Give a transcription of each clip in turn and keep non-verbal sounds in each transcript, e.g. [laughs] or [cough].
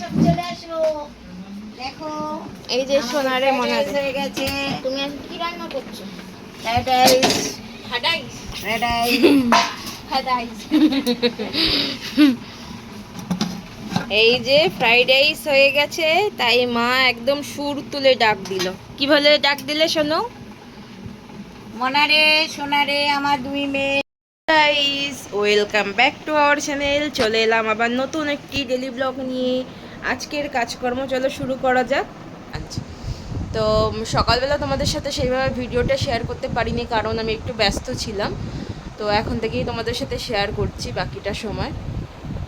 সব চলে আসো। দেখো এই যে সোনারে মনে হয়ে। গেছে। তুমি কি রান্না করছ? ফ্রাইড রাইস হাডাইস ফ্রাইড রাইস এই যে ফ্রাইড রাইস হয়ে গেছে তাই মা একদম সুর তুলে ডাক দিল। কি বলে ডাক দিলে শোনো? মনারে সোনারে আমার দুই মেয়ে। Guys welcome back to our channel চলে এলাম আবার নতুন একটি ডেলি ব্লগ নিয়ে। আজকের কাজকর্ম চলো শুরু করা যাক। আচ্ছা। তো সকালবেলা তোমাদের সাথে সেইভাবে ভিডিওটা শেয়ার করতে পারিনি কারণ আমি একটু ব্যস্ত ছিলাম। তো এখন থেকেই তোমাদের সাথে শেয়ার করছি বাকিটা সময়।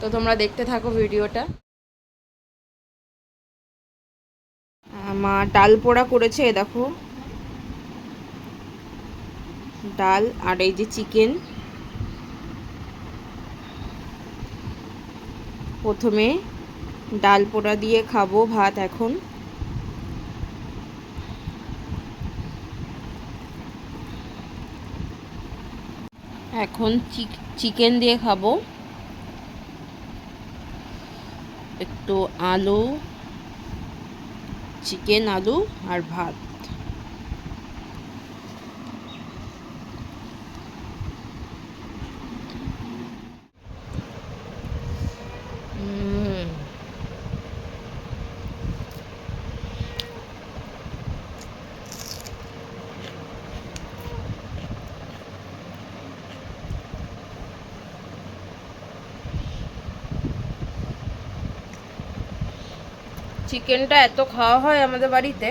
তো তোমরা দেখতে থাকো ভিডিওটা। মা ডাল পোড়া করেছে দেখো। ডাল আর এই যে চিকেন প্রথমে ডাল পোড়া দিয়ে খাব ভাত এখন। এখন চিকেন দিয়ে খাব। একটু আলু, চিকেন আলু আর ভাত। চিকেনটা এত খাওয়া হয় আমাদের বাড়িতে,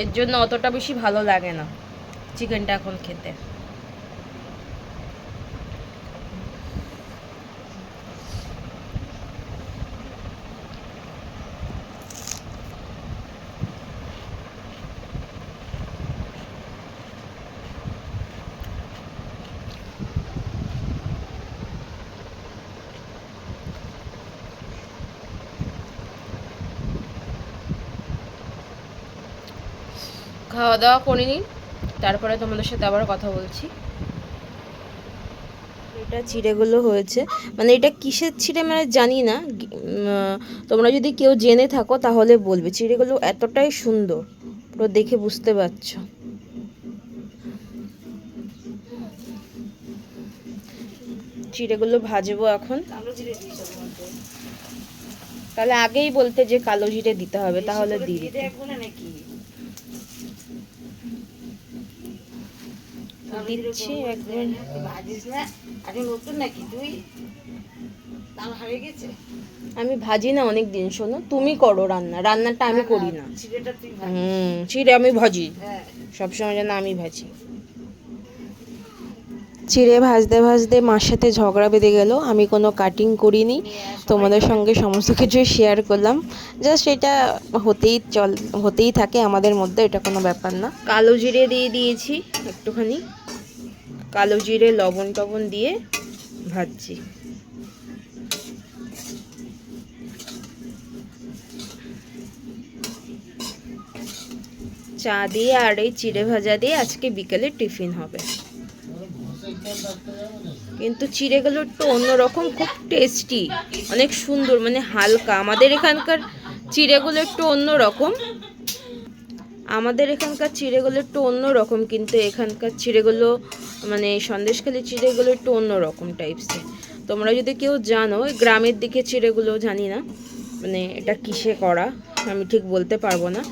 এর জন্য অতটা বেশি ভালো লাগে না, চিকেনটা এখন খেতে। খাওয়া দাওয়া করিনি তারপরে তোমাদের সাথে আবার কথা বলছি। এটা চিড়েগুলো হয়েছে। মানে এটা কিসের চিড়ে মানে জানি না। তোমরা যদি কেউ জেনে থাকো তাহলে বলবে। চিড়েগুলো এতটাই সুন্দর পুরো দেখে বুঝতে পারছ। চিড়েগুলো ভাজবো এখন। তাহলে আগেই বলতে যে কালো জিরে দিতে হবে তাহলে করে দিয়ে দিতে। দেয় বলে নাকি কালো জিরে দিচ্ছি তুই ভাজিস না আরে নতুন নাকি তুই? তাল হারিয়ে গেছে। আমি ভাজি না অনেক দিন শোনো তুমি করো রান্না রান্নাটা আমি করি না। হুম চিড়ে আমি ভাজি। হ্যাঁ। সবসময় যেন আমি ভাজি। চিড়ে ভাজতে ভাজতে মার সাথে ঝগড়া বেঁধে গেল আমি কোনো কাটিং করিনি। তোমাদের সঙ্গে সমস্ত কিছুই শেয়ার করলাম। জাস্ট এটা হতেই চল হতেই থাকে আমাদের মধ্যে এটা কোনো ব্যাপার না। কালো জিরে দিয়ে দিয়েছি একটুখানি। কালো জিরে, লবণ টবণ দিয়ে ভাজছি। চা দিয়ে আর এই চিড়ে ভাজা দিয়ে আজকে বিকেলে টিফিন হবে। কিন্তু চিড়েগুলো একটু অন্যরকম, খুব টেস্টি, অনেক সুন্দর মানে হালকা। আমাদের এখানকার চিড়েগুলো একটু অন্যরকম। আমাদের এখানকার চিড়েগুলো একটু অন্যরকম, কিন্তু এখানকার চিড়েগুলো মানে সন্দেশখালি চিড়েগুলো একটু অন্যরকম টাইপসের তোমরা যদি কেউ জানো গ্রামের দিকে চিড়েগুলো জানি না মানে এটা কিসে করা, আমি ঠিক বলতে পারব না।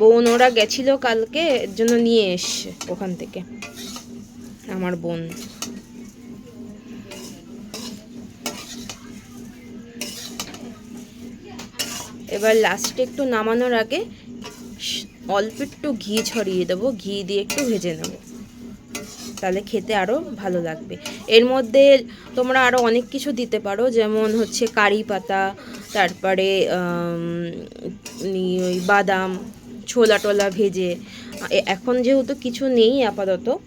বোন ওরা গেছিল কালকে, এর জন্য নিয়ে এসছে ওখান থেকে, আমার বোন। এবার লাস্টে একটু নামানোর আগে অল্প একটু ঘি ছড়িয়ে দেবো, ঘি দিয়ে একটু ভেজে নেব। তাহলে খেতে আরও ভালো লাগবে। এর মধ্যে তোমরা আরও অনেক কিছু দিতে পারো, যেমন হচ্ছে কারি পাতা, তারপরে ওই বাদাম, ছোলা টোলা ভেজে। এখন যেহেতু কিছু নেই আপাতত,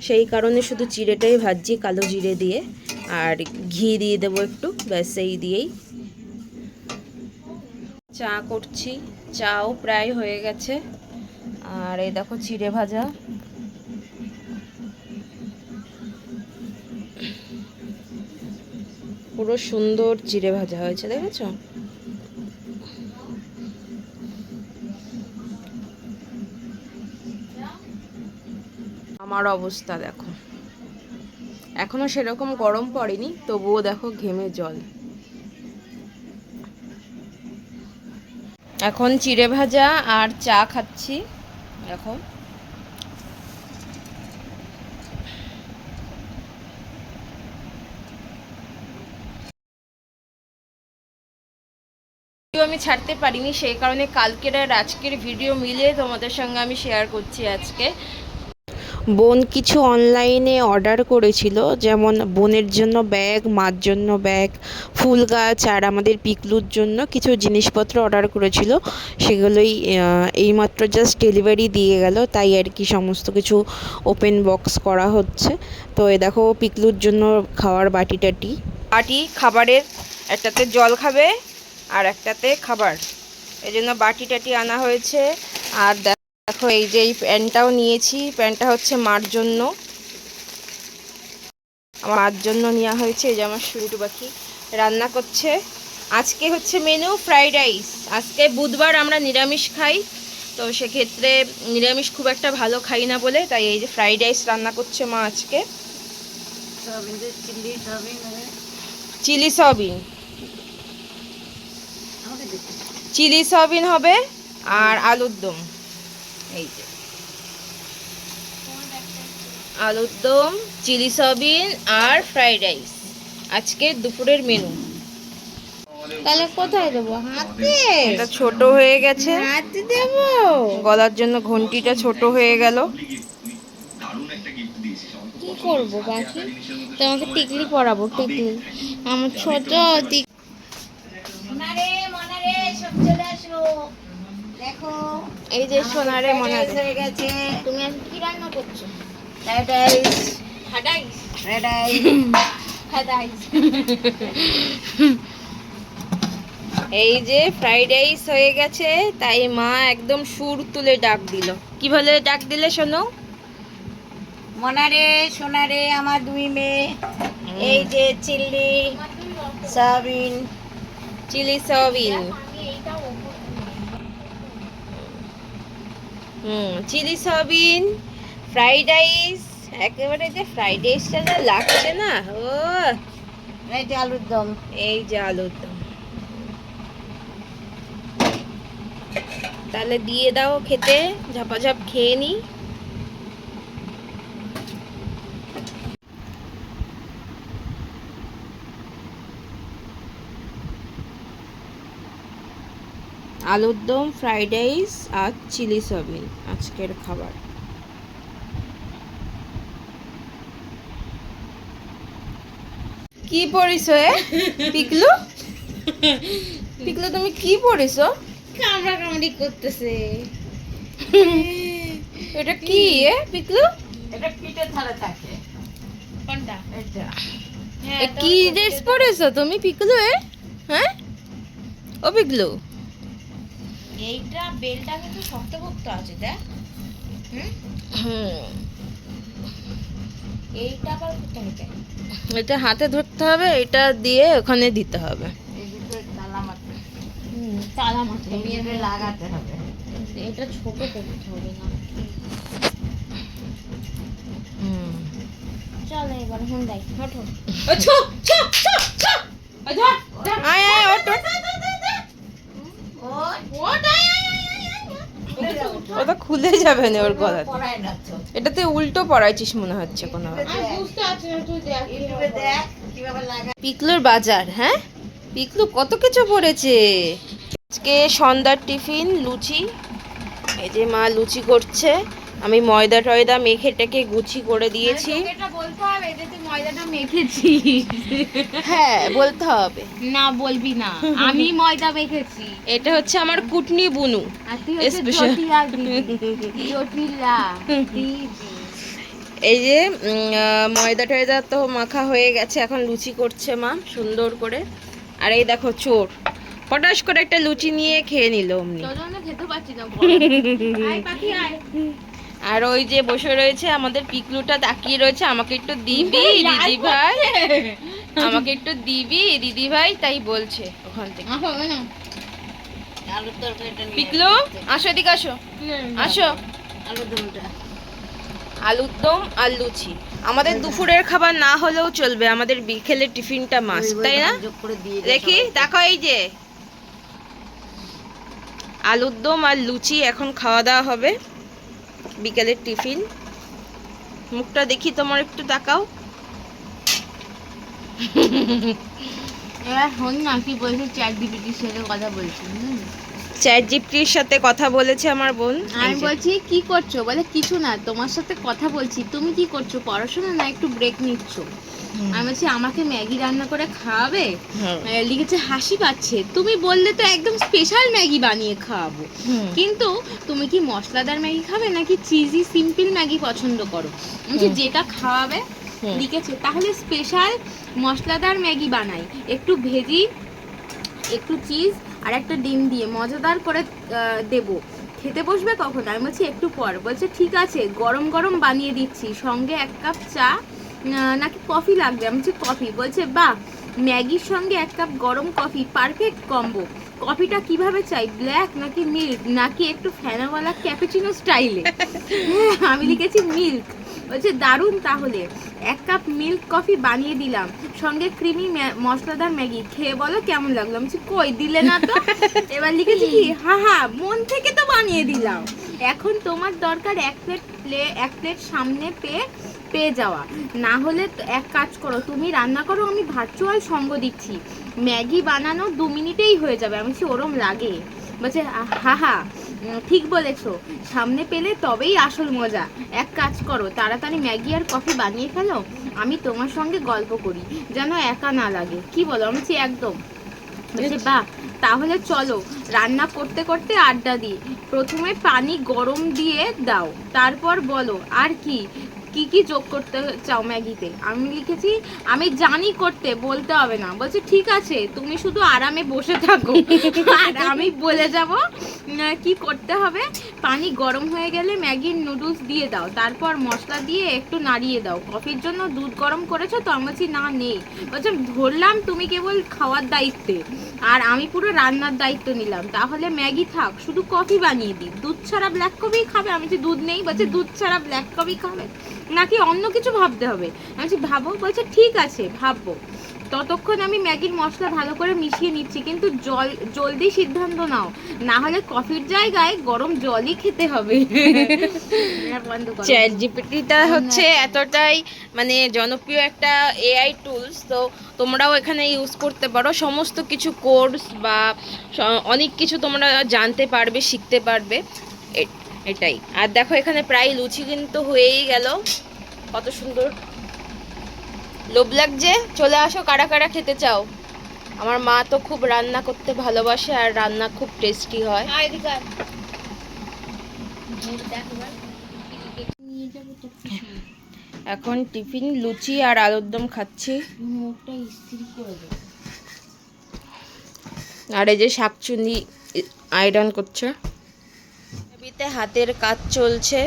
সেই কারণে শুধু চিড়েটাই ভাজছি, কালো জিরে দিয়ে। আর ঘি দিয়ে দেবো একটু, ব্যাস, এই দিয়েই। চা করছি। চাও প্রায় হয়ে গেছে। আর এই দেখো চিড়ে ভাজা। পুরো সুন্দর চিড়ে ভাজা হয়েছে, দেখেছ? আমার অবস্থা দেখো। এখনও সেরকম গরম পড়েনি, তবুও দেখো ঘেমে জল। এখন চিড়ে ভাজা আর চা খাচ্ছি। ভিডিও আমি ছাড়তে পারিনি, সেই কারণে কালকের আর আজকের ভিডিও মিলিয়ে তোমাদের সঙ্গে আমি শেয়ার করছি আজকে। বোন কিছু অনলাইনে অর্ডার করেছিল, যেমন বোনের জন্য ব্যাগ মার জন্য ব্যাগ ফুল গাছ আর আমাদের পিকলুর জন্য কিছু জিনিসপত্র অর্ডার করেছিল। সেগুলোই এইমাত্র জাস্ট ডেলিভারি দিয়ে গেল, তাই আর কি সমস্ত কিছু ওপেন বক্স করা হচ্ছে। তো এ দেখো পিকলুর জন্য খাওয়ার বাটি টাটি বাটি খাবারের, একটাতে জল খাবে আর একটাতে খাবার। এই জন্য বাটি টাটি আনা হয়েছে। আর দেখো এই যে এই প্যান্টটাও নিয়েছি। প্যান্টটা হচ্ছে মার জন্য। আমার মার জন্য নেওয়া হয়েছে। এই যে আমার শুরুটু পাখি রান্না করছে। আজকে হচ্ছে মেনু ফ্রাইড রাইস। আজকে বুধবার আমরা নিরামিষ খাই। তো সেক্ষেত্রে নিরামিষ খুব একটা ভালো খাই না বলে তাই এই যে ফ্রাইড রাইস রান্না করছে মা আজকে। চিল্লি সয়াবিন মানে? চিলি চিলি সয়াবিন হবে আর আলুর দম। এই যে। আলুর দম চিলি সয়াবিন আর ফ্রাইড রাইস। আজকের দুপুরের মেনু। তাহলে কোথায় দেবো? হাতে। এটা ছোট হয়ে গেছে। হাতে দেবো। গলার জন্য ঘন্টিটা ছোট হয়ে গেল। কি করব পাখি তোমাকে টিকলি পরাবো টিকলি। আমার ছোট টিক মনারে মনারে সব চলে আসো দেখো এই যে সোনারে মনে হয়ে। গেছে। তুমি আজ কি রান্না করছ? ফ্রাইড রাইস হাডাইস ফ্রাইড রাইস ফ্রাইড রাইস এই যে ফ্রাইড রাইস হয়ে গেছে তাই মা একদম সুর তুলে ডাক দিল। কি বলে ডাক দিলে শোনো? মনারে সোনারে আমার দুই মেয়ে। এই যে chilli soybean. Chilli soybean. Hmm chilli soybean fried rice একেবারে যে ফ্রাইড রাইসটা যা লাগছে না ও এই যে আলুর দম। এই যে আলুর দম। তাহলে দিয়ে দাও খেতে ঝাপাঝাপ খেয়ে নি। আলুর দম ফ্রাইড রাইস আর চিলি সয়াবিন আজকের খাবার। কি পড়িছো এ? পিকলু? পিকলু তুমি কি পড়িছো? কামড়া কামড়ি করতেছে। এটা কি এ পিকলু? এটা পিঠে থালা থাকে। কোনটা? এটা। এ কি ড্রেস পরেছো তুমি পিকলু এ? হ্যাঁ? ও পিকলু। এইটা বেলটা কিন্তু শক্তপোক্ত আছে দেখ। হুম? এইটা আবার কোথায় এটা হাতে ধরতে হবে এটা দিয়ে ওখানে দিতে হবে। এই দুটো তালা মারতে তালা মারতে। লাগাতে হবে। এটা ছোট করতে হবে না। হুম। চলো এবার হুন দেখ হটো আয় আয় ওঠ। ওটা খুলে যাবে না ওর গলা এটা তুই উল্টো পড়াইছিস মনে হচ্ছে কোনো। বুঝতে পারছি না তুই দেখ। ইউটিউবে দেখ কীভাবে লাগা পিকলুর বাজার হ্যাঁ? পিকলু কত কিছু পড়েছে। আজকে সন্ধ্যার টিফিন লুচি। এই যে মা লুচি করছে। আমি ময়দা টয়দা মেখে টেকে গুছি করে দিয়েছি। এটা বলতে হবে যে তুই ময়দাটা মেখেছিস। হ্যাঁ বলতে হবে। না বলবি না। আমি ময়দা মেখেছি। এটা হচ্ছে আমার কুটনি বুনু। এই যে ময়দা টয়দা তো মাখা হয়ে গেছে এখন লুচি করছে মা সুন্দর করে। আর এই দেখো চোর পটাশ করে একটা লুচি নিয়ে খেয়ে নিল অমনি। খেতে পাচ্ছি না আর ওই যে বসে রয়েছে আমাদের পিকলুটা তাকিয়ে রয়েছে আমাকে একটু দিবি [laughs] দিদি ভাই? আমাকে একটু দিবি দিদি ভাই? তাই বলছে ওখান থেকে। পিকলু আসো এদিকে আসো। আসো। আলুর দম আর লুচি। আমাদের দুপুরের খাবার না হলেও চলবে আমাদের বিকেলের টিফিনটা মাস্ট তাই না? দেখি দেখো এই যে। আলুর দম আর লুচি এখন খাওয়া দাওয়া হবে। বিকেলের টিফিন। মুখটা দেখি, তোমার একটু তাকাও। এবার শোন না, কি বলছে? চ্যাট জিপিটির সাথে কথা বলছি। চ্যাট জিপটির সাথে কথা বলেছে আমার বোন। আমি বলছি কি করছ? বলে কিছু না তোমার সাথে কথা বলছি। তুমি কি করছ? পড়াশোনা না একটু ব্রেক নিচ্ছ? আমি বলছি আমাকে ম্যাগি রান্না করে খাওয়াবে? লিখেছে হাসি পাচ্ছে। তুমি বললে তো একদম স্পেশাল ম্যাগি বানিয়ে খাওয়াবো। কিন্তু তুমি কি মশলাদার ম্যাগি খাবে নাকি চিজি সিম্পল ম্যাগি পছন্দ করো? বলছি, যেটা খাওয়াবে লিখেছে তাহলে স্পেশাল মশলাদার ম্যাগি বানাই। একটু ভেজি একটু চিজ আর একটা ডিম দিয়ে মজাদার করে দেব। খেতে বসবে কখন? আমি বলছি, একটু পর। বলছে, ঠিক আছে, গরম গরম বানিয়ে দিচ্ছি। সঙ্গে এক কাপ চা নাকি কফি লাগবে? আমি বলছি, কফি। বলছে বা ম্যাগির সঙ্গে এক কাপ গরম কফি, পারফেক্ট কম্বো। কফিটা কীভাবে চাই? ব্ল্যাক নাকি মিল্ক? নাকি একটু ফ্যানাওয়ালা ক্যাপুচিনো স্টাইলে? আমি লিখেছি মিল্ক। বলছে, দারুণ তাহলে। এক কাপ মিল্ক কফি বানিয়ে দিলাম। সঙ্গে ক্রিমি মশলাদার ম্যাগি। খেয়ে বলো কেমন লাগল? আমি কই? দিলে না তো? এবার লিখেছি কি? হা হা, মন থেকে তো বানিয়ে দিলাম। এখন তোমার দরকার এক প্লেট প্লে এক প্লেট সামনে পেয়ে পেয়ে যাওয়া। না হলে তো এক কাজ করো তুমি রান্না করো আমি ভার্চুয়াল সঙ্গ দিচ্ছি। ম্যাগি বানানো দু মিনিটেই হয়ে যাবে আমি বলছি ওরম লাগে। বলছে হা হা ঠিক বলেছ। সামনে পেলে তবেই আসল মজা। এক কাজ করো তাড়াতাড়ি ম্যাগি আর কফি বানিয়ে ফেলো আমি তোমার সঙ্গে গল্প করি যেন একা না লাগে। কি বলো? আমি একদম। বাহ তাহলে চলো, রান্না করতে করতে আড্ডা দিই। প্রথমে পানি গরম দিয়ে দাও, তারপর বলো, আর কি? কি কি যোগ করতে চাও ম্যাগিতে? আমি লিখেছি, আমি জানি করতে, বলতে হবে না। বলছে, ঠিক আছে, তুমি শুধু আরামে বসে থাকো। [laughs] আর আমি বলে যাব কি করতে হবে? পানি গরম হয়ে গেলে ম্যাগির নুডলস দিয়ে দাও, তারপর মশলা দিয়ে একটু নাড়িয়ে দাও। কফির জন্য দুধ গরম করেছ তো? আমি বলছি, না, নেই। বলছে ধরলাম তুমি কেবল খাওয়ার দায়িত্বে, আর আমি পুরো রান্নার দায়িত্ব নিলাম। তাহলে ম্যাগি থাক, শুধু কফি বানিয়ে দিই। দুধ ছাড়া ব্ল্যাক কফি খাবে? আমি বলছি, দুধ নেই। বলছে, দুধ ছাড়া ব্ল্যাক কফি খাবে? নাকি অন্য কিছু ভাবতে হবে? আমি বলছি ভাবো। বলছে ঠিক আছে ভাববো। ততক্ষণ আমি ম্যাগির মশলা ভালো করে মিশিয়ে নিচ্ছি কিন্তু জল জলদি সিদ্ধান্ত নাও। না হলে কফির জায়গায় গরম জলই খেতে হবে। আর বন্ধ করো। চ্যাট জিপিটিটা হচ্ছে এতটাই মানে জনপ্রিয় একটা এআই টুলস তো তোমরাও এখানে ইউজ করতে পারো। সমস্ত কিছু কোর্স বা অনেক কিছু তোমরা জানতে পারবে শিখতে পারবে। এটাই। আর দেখো এখানে প্রায় লুচি কিন্তু হয়েই গেল। কত সুন্দর। লোভ লাগছে? চলে আসো কারা কারা খেতে চাও? আমার মা তো খুব রান্না করতে ভালোবাসে আর রান্না খুব টেস্টি হয়। এখন টিফিন লুচি আর আলুর দম খাচ্ছি। আর এই যে শাকচুনি আয়রন করছে। ছবিতে হাতের কাজ চলছে।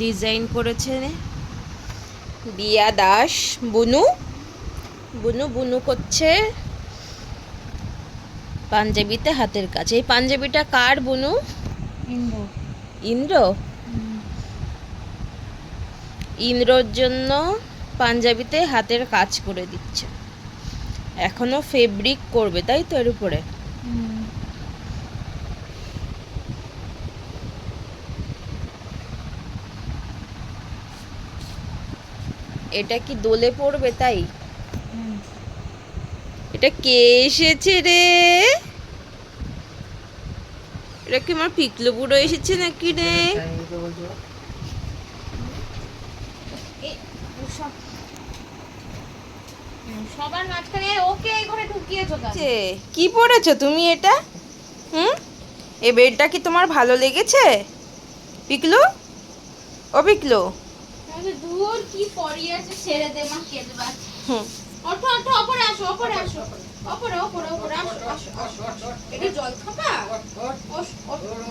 ডিজাইন করেছে দিয়া দাস বুনু। বুনু বুনু করছে। পাঞ্জাবিতে হাতের কাজ। এই পাঞ্জাবিটা কার বুনু? ইন্দ্র। ইন্দ্রর জন্য পাঞ্জাবিতে হাতের কাজ করে দিচ্ছে। এখনও ফেব্রিক করবে তাই তো এর উপরে? এটা কি দোলে পড়বে তাই? এটা কে এসেছে রে? এটা কি আমার পিকলো বুড়ো এসেছে নাকি রে? সবার মাঝখানে ওকে এই ঘরে ঢুকিয়েছো কেন? কি? পড়েছো তুমি এটা? হুম? এই বেডটা কি তোমার ভালো লেগেছে? পিকলু? ও পিকলু। দূর কি পরিয়ে ছেড়ে দে মা কেঁদে হুম। ওঠো ওঠো ওপরে আসো ওপরে আসো। ওপরে ওপরে ওপরে আসো আসো আসো এটা জল খাবা?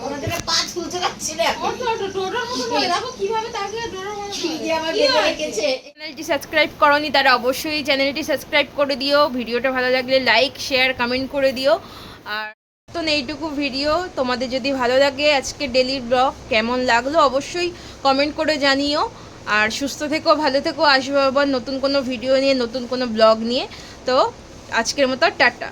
ওনাদের পা ঝুলতে পারছি না ওঠো ওঠো ডোরার মতো করে দেখো কীভাবে তাকে ডোরার মতো কি আমার বেঁধে রেখেছে। চ্যানেলটি সাবস্ক্রাইব করনি তারা অবশ্যই চ্যানেলটি সাবস্ক্রাইব করে দিও। ভিডিওটা ভালো লাগলে লাইক শেয়ার কমেন্ট করে দিও। আর তো এইটুকু ভিডিও তোমাদের যদি ভালো লাগে আজকে ডেলি ব্লগ কেমন লাগল অবশ্যই কমেন্ট করে জানিও। আর সুস্থ থেকো ভালো থেকো আসব আবার নতুন কোনো ভিডিও নিয়ে নতুন কোনো ব্লগ নিয়ে। তো আজকের মতো টাটা।